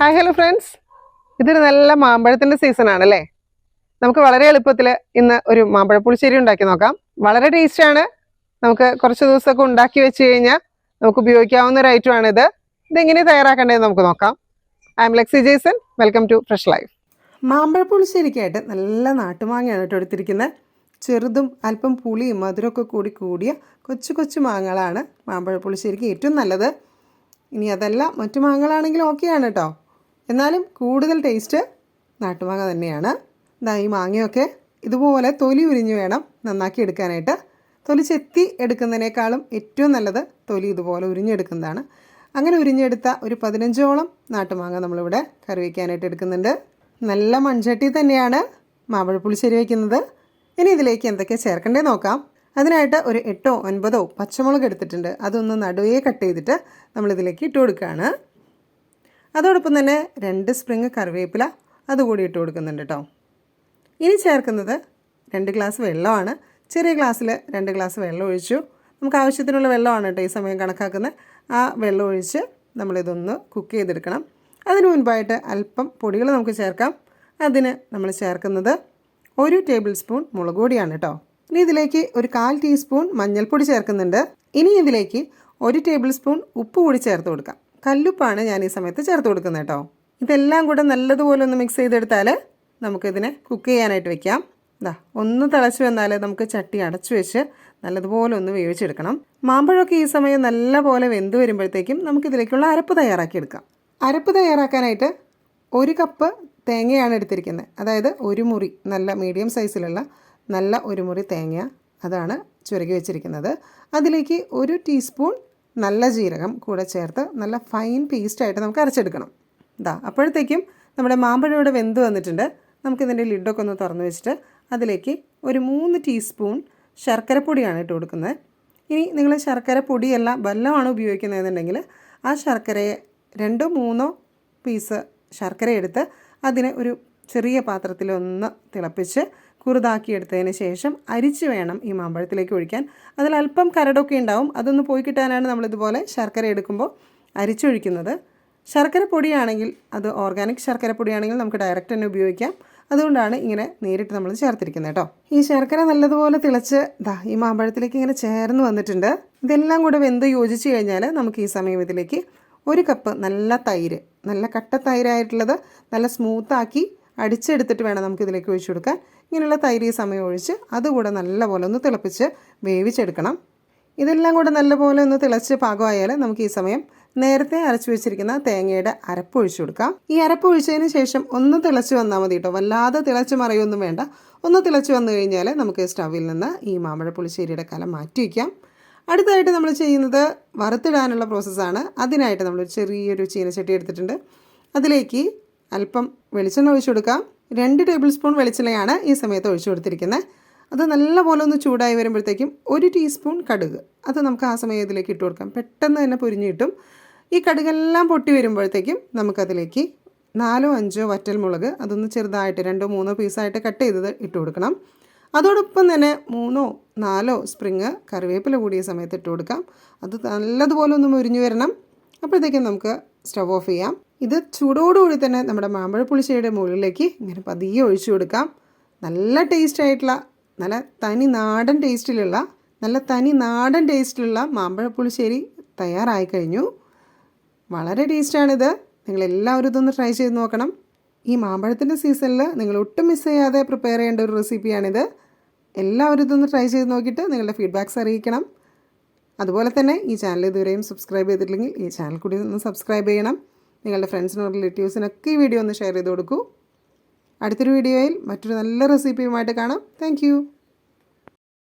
Hi hello friends ഇതൊരു നല്ല മാമ്പഴത്തിന്റെ season അല്ലേ? നമുക്ക് വളരെ എളുപ്പത്തിൽ ഇന്ന് ഒരു മാമ്പഴ പുളിശ്ശേരി ഉണ്ടാക്കി നോക്കാം. വളരെ ടേസ്റ്റ് ആണ്. നമുക്ക് കുറച്ച് ദിവസമൊക്കെ ഉണ്ടാക്കി വെച്ച് കഴിഞ്ഞാൽ നമുക്ക് ഉപയോഗിക്കാവുന്ന ഒരു ഐറ്റം ആണ് ഇത്. ഇതെങ്ങനെ തയ്യാറാക്കേണ്ടത് നമുക്ക് നോക്കാം. I am Lexi Jason welcome to fresh life മാമ്പഴ പുളിശ്ശേരിക്കായിട്ട് നല്ല നാട്ടുമാങ്ങയാണ് കേട്ടോ എടുത്തിരിക്കുന്നത്. ചെറുതും അല്പം പുളിയും മധുരമൊക്കെ കൂടി കൂടിയ കൊച്ചു കൊച്ചു മാങ്ങകളാണ് മാമ്പഴ പുളിശ്ശേരിക്ക് ഏറ്റവും നല്ലത്. ഇനി അതല്ല മറ്റു മാങ്ങകളാണെങ്കിലും ഓക്കെയാണ് കേട്ടോ. എന്നാലും കൂടുതൽ ടേസ്റ്റ് നാട്ടുമാങ്ങ തന്നെയാണ്. ഇതാ ഈ മാങ്ങയൊക്കെ ഇതുപോലെ തൊലി ഉരിഞ്ഞ് വേണം നന്നാക്കി എടുക്കാനായിട്ട്. തൊലി ചെത്തി എടുക്കുന്നതിനേക്കാളും ഏറ്റവും നല്ലത് തൊലി ഇതുപോലെ ഉരിഞ്ഞെടുക്കുന്നതാണ്. അങ്ങനെ ഉരിഞ്ഞെടുത്ത ഒരു പതിനഞ്ചോളം നാട്ടുമാങ്ങ നമ്മളിവിടെ കറി വയ്ക്കാനായിട്ട് എടുക്കുന്നുണ്ട്. നല്ല മൺചട്ടി തന്നെയാണ് മാമ്പഴ ശരി വയ്ക്കുന്നത് ഇനി ഇതിലേക്ക് എന്തൊക്കെ ചേർക്കണ്ടേ നോക്കാം. അതിനായിട്ട് ഒരു എട്ടോ ഒൻപതോ പച്ചമുളക് എടുത്തിട്ടുണ്ട്. അതൊന്ന് നടുവേ കട്ട് ചെയ്തിട്ട് നമ്മളിതിലേക്ക് ഇട്ട് കൊടുക്കുകയാണ്. അതോടൊപ്പം തന്നെ രണ്ട് സ്പ്രിങ് കറിവേപ്പില അതുകൂടി ഇട്ട് കൊടുക്കുന്നുണ്ട് കേട്ടോ ഇനി ചേർക്കുന്നത് രണ്ട് ഗ്ലാസ് വെള്ളമാണ്. ചെറിയ ഗ്ലാസ്സിൽ രണ്ട് ഗ്ലാസ് വെള്ളം ഒഴിച്ചു. നമുക്ക് ആവശ്യത്തിനുള്ള വെള്ളമാണ് കേട്ടോ ഈ സമയം കണക്കാക്കുന്നത്. ആ വെള്ളം ഒഴിച്ച് നമ്മളിതൊന്ന് കുക്ക് ചെയ്തെടുക്കണം. അതിന് മുൻപായിട്ട് അല്പം പൊടികൾ നമുക്ക് ചേർക്കാം. അതിന് നമ്മൾ ചേർക്കുന്നത് ഒരു ടേബിൾ സ്പൂൺ മുളക് പൊടിയാണ് കേട്ടോ ഇനി ഇതിലേക്ക് ഒരു കാൽ ടീസ്പൂൺ മഞ്ഞൾപ്പൊടി ചേർക്കുന്നുണ്ട്. ഇനി ഇതിലേക്ക് ഒരു ടേബിൾ സ്പൂൺ ഉപ്പ് കൂടി ചേർത്ത് കൊടുക്കാം. കല്ലുപ്പാണ് ഞാൻ ഈ സമയത്ത് ചേർത്ത് കൊടുക്കുന്നത് കേട്ടോ. ഇതെല്ലാം കൂടെ നല്ലതുപോലെ ഒന്ന് മിക്സ് ചെയ്തെടുത്താൽ നമുക്കിതിനെ കുക്ക് ചെയ്യാനായിട്ട് വെക്കാം. ഇതാ ഒന്ന് തിളച്ച് വന്നാൽ നമുക്ക് ചട്ടി അടച്ചു വെച്ച് നല്ലതുപോലെ ഒന്ന് വേവിച്ചെടുക്കണം. മാമ്പഴമൊക്കെ ഈ സമയം നല്ലപോലെ വെന്ത് വരുമ്പോഴത്തേക്കും നമുക്കിതിലേക്കുള്ള അരപ്പ് തയ്യാറാക്കിയെടുക്കാം. അരപ്പ് തയ്യാറാക്കാനായിട്ട് ഒരു കപ്പ് തേങ്ങയാണ് എടുത്തിരിക്കുന്നത്. അതായത് ഒരു മുറി നല്ല മീഡിയം സൈസിലുള്ള നല്ല ഒരു മുറി തേങ്ങ അതാണ് ചുരുക്കി വെച്ചിരിക്കുന്നത്. അതിലേക്ക് ഒരു ടീസ്പൂൺ നല്ല ജീരകം കൂടെ ചേർത്ത് നല്ല ഫൈൻ പേസ്റ്റായിട്ട് നമുക്ക് അരച്ചെടുക്കണം. ഇതാ അപ്പോഴത്തേക്കും നമ്മുടെ മാമ്പഴം ഇവിടെ വെന്ത് വന്നിട്ടുണ്ട്. നമുക്കിതിന്റെ ലിഡൊക്കെ ഒന്ന് തുറന്ന് വെച്ചിട്ട് അതിലേക്ക് ഒരു മൂന്ന് ടീസ്പൂൺ ശർക്കരപ്പൊടിയാണ് ഇട്ട് കൊടുക്കുന്നത്. ഇനി നിങ്ങൾ ശർക്കര പൊടിയല്ല വല്ലമാണ് ഉപയോഗിക്കുന്നതെന്നുണ്ടെങ്കിൽ ആ ശർക്കരയെ രണ്ടോ മൂന്നോ പീസ് ശർക്കര എടുത്ത് അതിനെ ഒരു ചെറിയ പാത്രത്തിലൊന്ന് തിളപ്പിച്ച് കുറുതാക്കി എടുത്തതിന് ശേഷം അരിച്ച് വേണം ഈ മാമ്പഴത്തിലേക്ക് ഒഴിക്കാൻ. അതിൽ അല്പം കരടൊക്കെ ഉണ്ടാവും. അതൊന്ന് പോയി കിട്ടാനാണ് നമ്മളിതുപോലെ ശർക്കര എടുക്കുമ്പോൾ അരിച്ചൊഴിക്കുന്നത്. ശർക്കര പൊടിയാണെങ്കിൽ അത് ഓർഗാനിക് ശർക്കര പൊടിയാണെങ്കിൽ നമുക്ക് ഡയറക്റ്റ് തന്നെ ഉപയോഗിക്കാം. അതുകൊണ്ടാണ് ഇങ്ങനെ നേരിട്ട് നമ്മൾ ചേർത്തിരിക്കുന്നത് കേട്ടോ. ഈ ശർക്കര നല്ലതുപോലെ തിളച്ച് ദാ ഈ മാമ്പഴത്തിലേക്ക് ഇങ്ങനെ ചേർന്ന് വന്നിട്ടുണ്ട്. ഇതെല്ലാം കൂടെ വെന്ത് യോജിച്ച് കഴിഞ്ഞാൽ നമുക്ക് ഈ സമയം ഇതിലേക്ക് ഒരു കപ്പ് നല്ല തൈര് നല്ല കട്ട തൈരായിട്ടുള്ളത് നല്ല സ്മൂത്താക്കി അടിച്ചെടുത്തിട്ട് വേണം നമുക്ക് ഇതിലേക്ക് ഒഴിച്ചു കൊടുക്കാൻ. ഇങ്ങനെയുള്ള തൈര് ഈ സമയം ഒഴിച്ച് അതുകൂടെ നല്ലപോലെ ഒന്ന് തിളപ്പിച്ച് വേവിച്ചെടുക്കണം. ഇതെല്ലാം കൂടെ നല്ലപോലെ ഒന്ന് തിളച്ച് പാകമായാൽ നമുക്ക് ഈ സമയം നേരത്തെ അരച്ചു വെച്ചിരിക്കുന്ന തേങ്ങയുടെ അരപ്പ് ഒഴിച്ചു കൊടുക്കാം. ഈ അരപ്പ് ഒഴിച്ചതിന് ശേഷം ഒന്ന് തിളച്ച് വന്നാൽ മതി കേട്ടോ. വല്ലാതെ തിളച്ച് മറിയൊന്നും വേണ്ട. ഒന്ന് തിളച്ച് വന്നു കഴിഞ്ഞാൽ നമുക്ക് സ്റ്റവിൽ നിന്ന് ഈ മാമ്പഴ പുളിശ്ശേരിയുടെ കല മാറ്റി വയ്ക്കാം അടുത്തതായിട്ട് നമ്മൾ ചെയ്യുന്നത് വറുത്തിടാനുള്ള പ്രോസസ്സാണ് അതിനായിട്ട് നമ്മൾ ചെറിയൊരു ചീനച്ചട്ടി എടുത്തിട്ടുണ്ട്. അതിലേക്ക് അല്പം വെളിച്ചെണ്ണ ഒഴിച്ചു കൊടുക്കാം രണ്ട് ടേബിൾ സ്പൂൺ വെളിച്ചെണ്ണയാണ് ഈ സമയത്ത് ഒഴിച്ചു കൊടുത്തിരിക്കുന്നത്. അത് നല്ലപോലെ ഒന്ന് ചൂടായി വരുമ്പോഴത്തേക്കും ഒരു ടീസ്പൂൺ കടുക്. അത് നമുക്ക് ആ സമയം ഇതിലേക്ക് ഇട്ട് കൊടുക്കാം. പെട്ടെന്ന് തന്നെ പൊരിഞ്ഞ് കിട്ടും. ഈ കടുകെല്ലാം പൊട്ടി വരുമ്പോഴത്തേക്കും നമുക്കതിലേക്ക് നാലോ അഞ്ചോ വറ്റൽ മുളക് അതൊന്ന് ചെറുതായിട്ട് രണ്ടോ മൂന്നോ പീസായിട്ട് കട്ട് ചെയ്തത് ഇട്ട് കൊടുക്കണം. അതോടൊപ്പം തന്നെ മൂന്നോ നാലോ സ്പ്രിങ് കറിവേപ്പില കൂടിയ സമയത്ത് ഇട്ട് കൊടുക്കാം. അത് നല്ലതുപോലെ ഒന്ന് മുരിഞ്ഞു വരണം. അപ്പോഴത്തേക്കും നമുക്ക് സ്റ്റവ് ഓഫ് ചെയ്യാം. ഇത് ചൂടോടുകൂടി തന്നെ നമ്മുടെ മാമ്പഴ പുളിശ്ശേരിയുടെ മുകളിലേക്ക് ഇങ്ങനെ പതിയെ ഒഴിച്ചു കൊടുക്കാം. നല്ല ടേസ്റ്റ് ആയിട്ടുള്ള നല്ല തനി നാടൻ ടേസ്റ്റിലുള്ള നല്ല തനി നാടൻ ടേസ്റ്റിലുള്ള മാമ്പഴ പുളിശ്ശേരി തയ്യാറായി കഴിഞ്ഞു. വളരെ ടേസ്റ്റാണിത് നിങ്ങൾ എല്ലാവരും ഇതൊന്ന് ട്രൈ ചെയ്ത് നോക്കണം. ഈ മാമ്പഴത്തിന്റെ സീസണിൽ നിങ്ങൾ ഒട്ടും മിസ് ചെയ്യാതെ പ്രിപ്പയർ ചെയ്യേണ്ട ഒരു റെസിപ്പിയാണിത് എല്ലാവരും ഇതൊന്ന് ട്രൈ ചെയ്ത് നോക്കിയിട്ട് നിങ്ങളുടെ ഫീഡ്ബാക്ക്സ് അറിയിക്കണം. അതുപോലെ തന്നെ ഈ ചാനൽ ഇതുവരെയും സബ്സ്ക്രൈബ് ചെയ്തിട്ടില്ലെങ്കിൽ ഈ ചാനൽ കൂടി ഒന്ന് സബ്സ്ക്രൈബ് ചെയ്യണം. നിങ്ങളുടെ ഫ്രണ്ട്സിനും റിലേറ്റീവ്സിനൊക്കെ ഈ വീഡിയോ ഒന്ന് ഷെയർ ചെയ്ത് കൊടുക്കൂ. അടുത്തൊരു വീഡിയോയിൽ മറ്റൊരു നല്ല റെസിപ്പിയുമായിട്ട് കാണാം. താങ്ക്